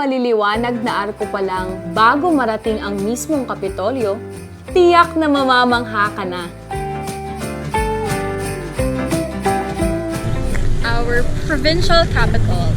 maliliwanag na arko pa lang bago marating ang mismong Kapitolyo, tiyak na mamamangha ka na. our provincial capital.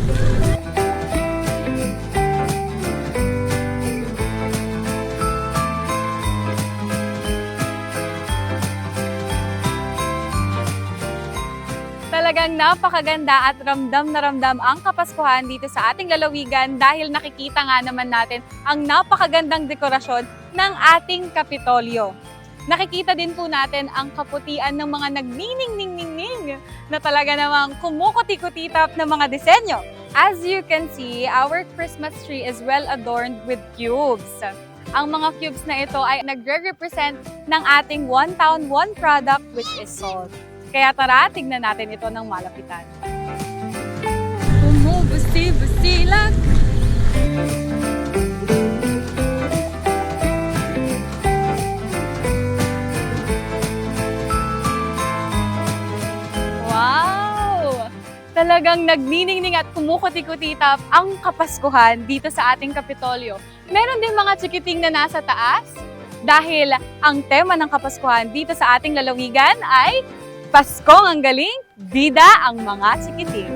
Talagang napakaganda at ramdam na ramdam ang Kapaskuhan dito sa ating lalawigan dahil nakikita nga naman natin ang napakagandang dekorasyon ng ating Kapitolyo. Nakikita din po natin ang kaputian ng mga nagnining-ning-ning-ning na talaga namang kumukuti-kutitap ng mga disenyo. As you can see, our Christmas tree is well adorned with cubes. Ang mga cubes na ito ay nagre-represent ng ating one town, one product which is salt. Kaya tara, tignan natin ito ng malapitan. Umubusi-busilak! Wow! Talagang nagniningning at kumukuti-kutitap ang Kapaskuhan dito sa ating Kapitolyo. Meron din mga chikiting na nasa taas dahil ang tema ng Kapaskuhan dito sa ating lalawigan ay Paskong ang galing, bida ang mga chikiting.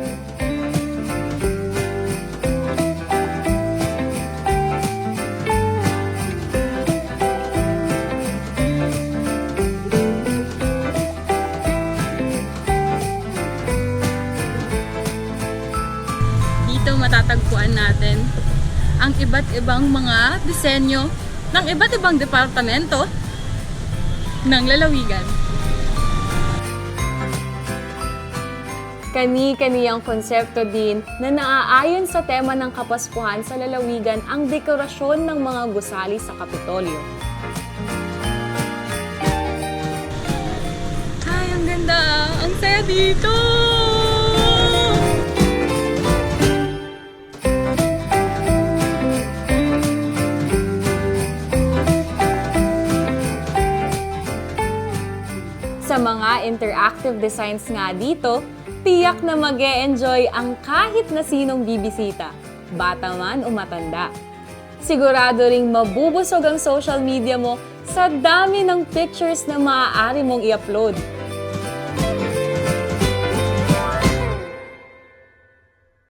Dito matatagpuan natin ang iba't ibang mga disenyo ng iba't ibang departamento ng lalawigan. Kani-kaniyang konsepto din na naaayon sa tema ng Kapaskuhan sa lalawigan ang dekorasyon ng mga gusali sa Kapitolyo. Ay, ang ganda! Ang saya dito! Sa mga interactive designs nga dito, tiyak na mag enjoy ang kahit na sinong bibisita, bata man o matanda. Sigurado ring mabubusog ang social media mo sa dami ng pictures na maaari mong i-upload.